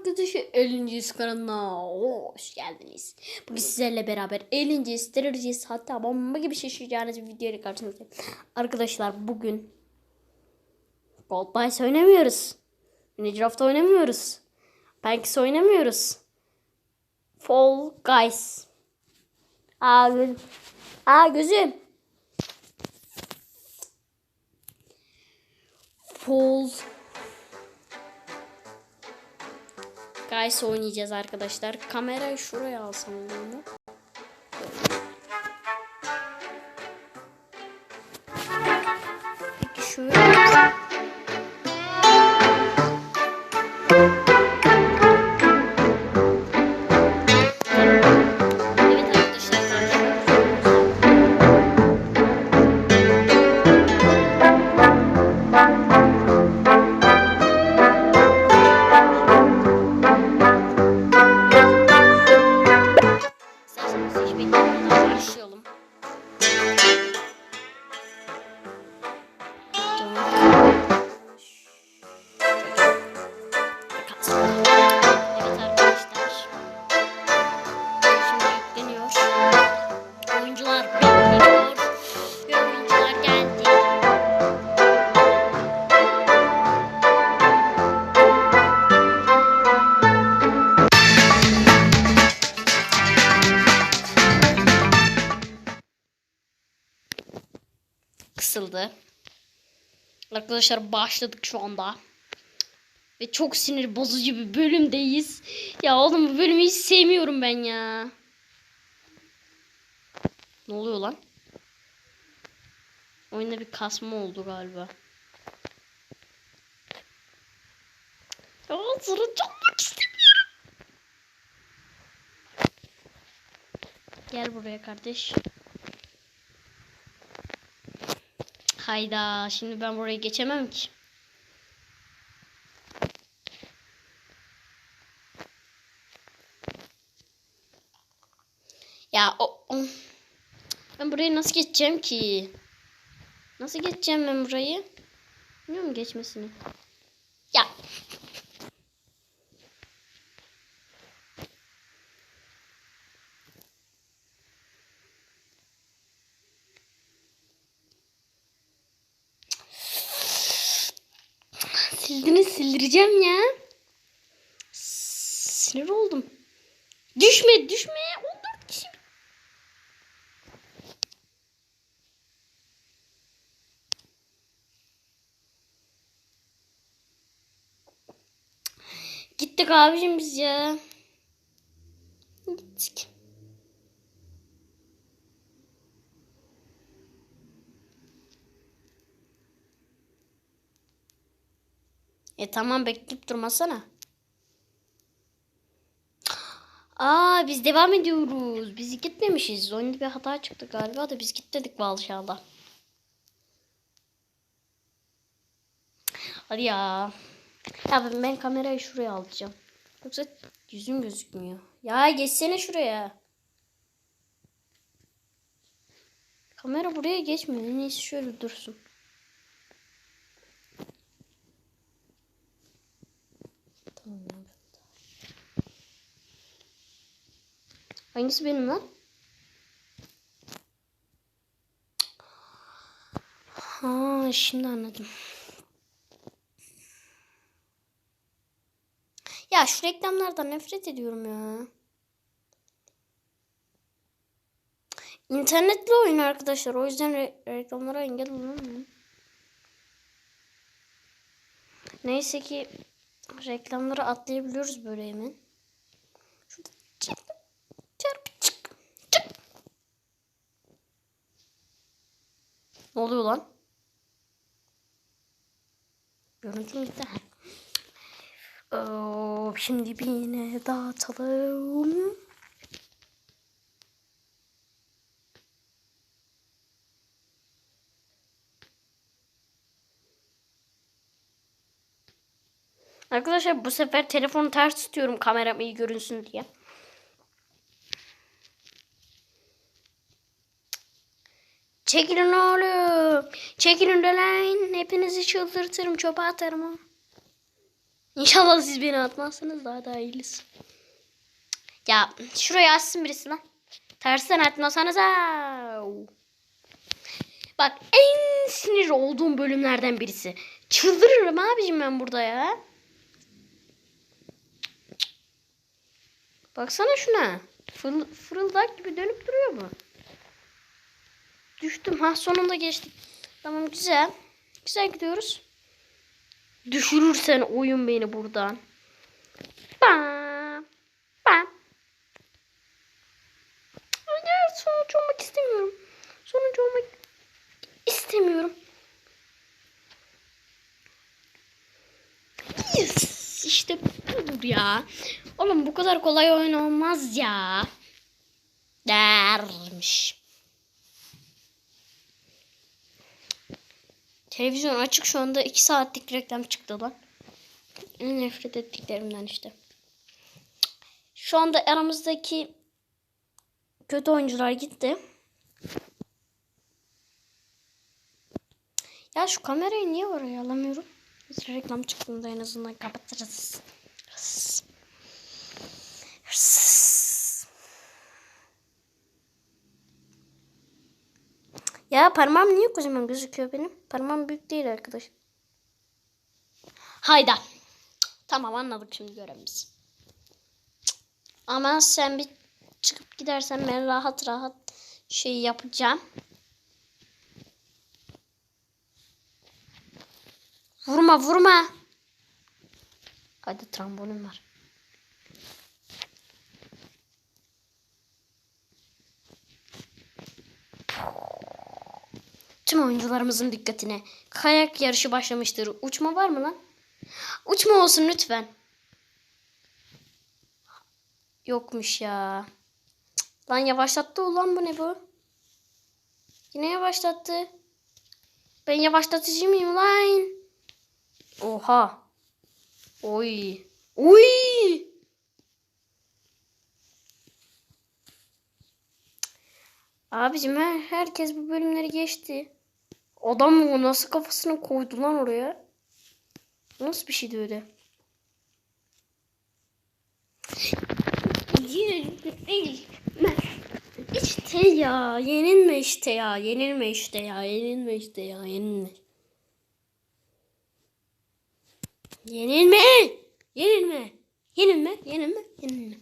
arkadaşlar 50. kanalına hoş geldiniz. Bugün sizlerle beraber eğleneceğiz, teröreceğiz. Hatta bomba gibi şaşıracağınız bir video ile karşınızdayım. Arkadaşlar bugün Gold Boys oynamıyoruz. Minecraft oynamıyoruz. Banks oynamıyoruz. Fall Guys. Aa gözüm. Aa gözüm. Fall Guys oynayacağız arkadaşlar. Kamerayı şuraya alsam olur mu? Kısıldı. Arkadaşlar başladık şu anda. Ve çok sinir bozucu bir bölümdeyiz. Ya oğlum bu bölümü hiç sevmiyorum ben ya. Ne oluyor lan? Oyunda bir kasma oldu galiba. Ya sonra çalmak istemiyorum. Gel buraya kardeş. Hayda şimdi ben burayı geçemem ki. Ya o, o- ben burayı nasıl geçeceğim ki? Nasıl geçeceğim ben burayı? Biliyor musun geçmesini? Ya. Sildiniz sildireceğim ya. Sinir oldum. Düşme düşme. 14 kişi. Gittik abicim biz ya. Gittik. E tamam bekleyip durmasana. Aa biz devam ediyoruz. Biz gitmemişiz. Oyunda bir hata çıktı galiba da biz gitmedik Valşağ'da. Hadi ya. Ya ben, ben kamerayı şuraya alacağım. Yoksa yüzüm gözükmüyor. Ya geçsene şuraya. Kamera buraya geçmiyor. İyisi şöyle dursun. Hangisi benim lan? Ha, şimdi anladım. Ya şu reklamlardan nefret ediyorum ya. İnternetli oyun arkadaşlar. O yüzden re- reklamlara engel olamıyorum. Neyse ki reklamları atlayabiliyoruz böyle hemen. Şurada çarpı çık çık. Ne oluyor lan? Görüntü gitti. Oo, şimdi bir yine dağıtalım. Arkadaşlar bu sefer telefonu ters tutuyorum kameram iyi görünsün diye. Çekilin oğlum. Çekilin de lan. Hepinizi çıldırtırım çöpe atarım. ha. İnşallah siz beni atmazsanız daha da iyiliz. Ya şuraya açsın birisi lan. Tersten atmasanız Bak en sinir olduğum bölümlerden birisi. Çıldırırım abicim ben burada ya. Baksana şuna. Fırıl, fırıldak gibi dönüp duruyor bu. Düştüm. Ha sonunda geçtik. Tamam güzel. Güzel gidiyoruz. Düşürürsen oyun beni buradan. Bam. Bam. Hayır sonuç olmak istemiyorum. Sonuç olmak istemiyorum. Yes. İşte budur ya. Oğlum bu kadar kolay oyun olmaz ya. Dermiş. Televizyon açık şu anda 2 saatlik reklam çıktı lan. En nefret ettiklerimden işte. Şu anda aramızdaki kötü oyuncular gitti. Ya şu kamerayı niye oraya alamıyorum? Biz reklam çıktığında en azından kapatırız. Hırs. Hırs. Ya parmağım niye kocaman gözüküyor benim? Parmağım büyük değil arkadaş. Hayda. Tamam anladık şimdi görevimizi. Ama sen bir çıkıp gidersen ben rahat rahat şey yapacağım. Vurma vurma. Hadi trambolin var. Tüm oyuncularımızın dikkatine. Kayak yarışı başlamıştır. Uçma var mı lan? Uçma olsun lütfen. Yokmuş ya. Lan yavaşlattı ulan bu ne bu? Yine yavaşlattı. Ben yavaşlatıcı mıyım lan? Oha. Oy. Oy. Abicim her, herkes bu bölümleri geçti. Adam nasıl kafasını koydu lan oraya? Nasıl bir şeydi öyle? Yenilme. İşte ya. Yenilme işte ya. Yenilme işte ya. Yenilme işte ya. Yenilme. Yenilme. Yenilme. Yenilme. Yenilme. Yenilme.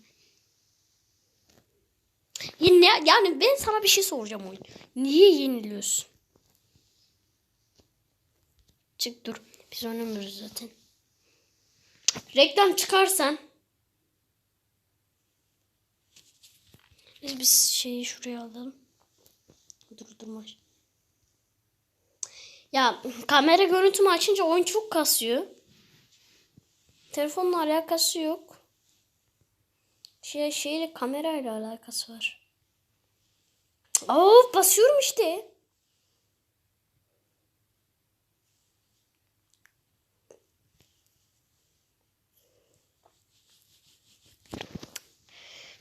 Yine yani ben sana bir şey soracağım oyun. Niye yeniliyorsun? Çık dur. Biz oynamıyoruz zaten. Reklam çıkarsan biz biz şeyi şuraya alalım. Dur durma. Ya kamera görüntümü açınca oyun çok kasıyor. Telefonla alakası yok. Şey şeyle kamerayla alakası var. Of basıyorum işte.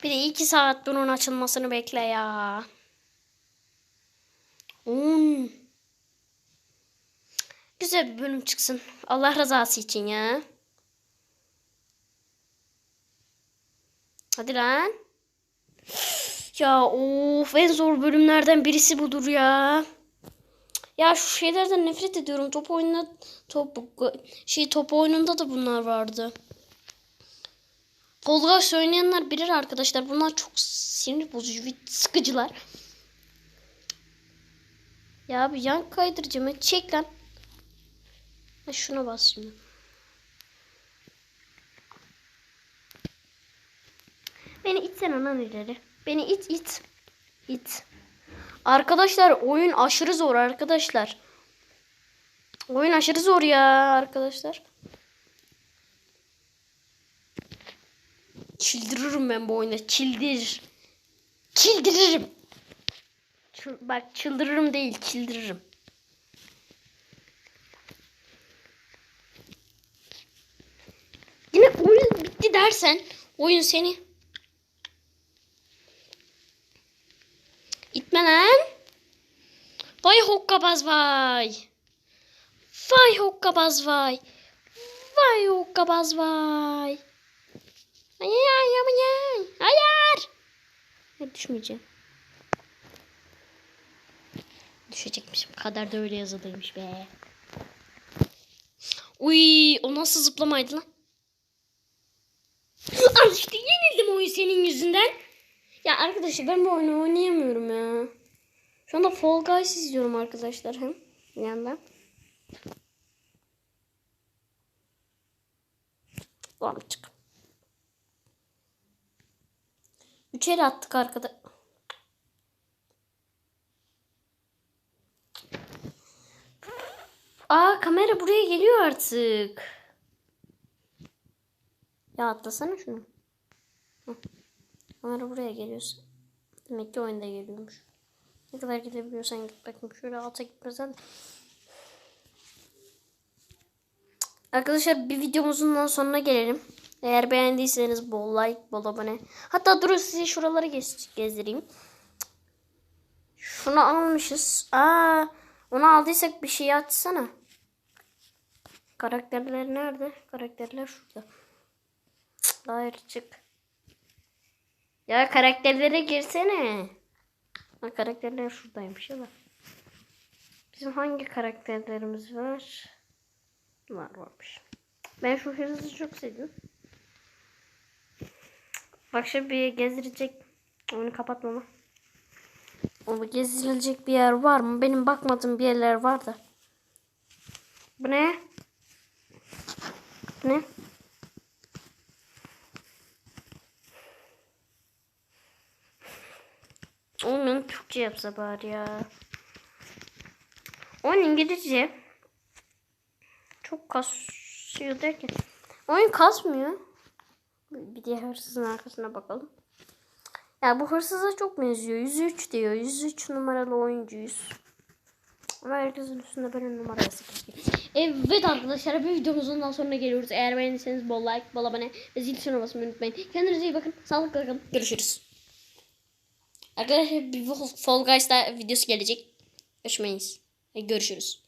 Bir de iki saat bunun açılmasını bekle ya. Hmm. Güzel bir bölüm çıksın. Allah rızası için ya. Hadi lan. Ya of en zor bölümlerden birisi budur ya. Ya şu şeylerden nefret ediyorum. Top oyununda top şey top oyununda da bunlar vardı. Guys oynayanlar bilir arkadaşlar. Bunlar çok sinir bozucu ve sıkıcılar. Ya abi yan kaydırıcımı çek lan. Ha, şuna bas şimdi. Beni itsene lan ileri. Beni it it. İt. Arkadaşlar oyun aşırı zor arkadaşlar. Oyun aşırı zor ya arkadaşlar. Çıldırırım ben bu oyunda. Çildir. Çildiririm. Çıl- bak çıldırırım değil çıldırırım. Yine oyun bitti dersen oyun seni İtme lan. Vay hokkabaz vay. Vay hokkabaz vay. Vay o kabaz vay. Ay ay ay ay ay. Hayır. Ya düşmeyeceğim. Düşecekmişim. Kader de öyle yazılıymış be. Uy, o nasıl zıplamaydı lan? Al işte yenildim oyun senin yüzünden. Ya arkadaşlar ben bu oyunu oynayamıyorum ya. Şu anda Fall Guys izliyorum arkadaşlar hem bir yandan. Lan çık. El attık arkada. Aa kamera buraya geliyor artık. Ya atlasana şunu. Hı. Kamera buraya geliyorsun. Demek ki oyunda geliyormuş. Ne kadar gidebiliyorsan git bakayım. Şöyle alta gitmesen. Arkadaşlar bir videomuzun sonuna gelelim. Eğer beğendiyseniz bol like, bol abone. Hatta durun size şuraları gez gezdireyim. Şunu almışız. Aa, onu aldıysak bir şey açsana. Karakterler nerede? Karakterler şurada. Cık, Hayır çık. Ya karakterlere girsene. Ha, karakterler şuradaymış ya da. Bizim hangi karakterlerimiz var? Var varmış. Ben şu hırsızı çok seviyorum. Bak şimdi bir gezdirecek. Onu kapatmama. Onu gezdirilecek bir yer var mı? Benim bakmadığım bir yerler var da. Bu ne? Bu ne? Onun Türkçe yapsa bari ya. Onun İngilizce. Çok kasıyor derken. Oyun kasmıyor. Bir diğer hırsızın arkasına bakalım. Ya bu hırsıza çok benziyor. 103 diyor. 103 numaralı oyuncuyuz. Ama herkesin üstünde böyle numara yazık. Evet arkadaşlar bir videomuzun daha sonuna geliyoruz. Eğer beğendiyseniz bol like, bol abone ve zil tuşuna basmayı unutmayın. Kendinize iyi bakın. Sağlıkla kalın. Görüşürüz. Arkadaşlar bir Fall Guys'ta videosu gelecek. Görüşmeyiz. Görüşürüz.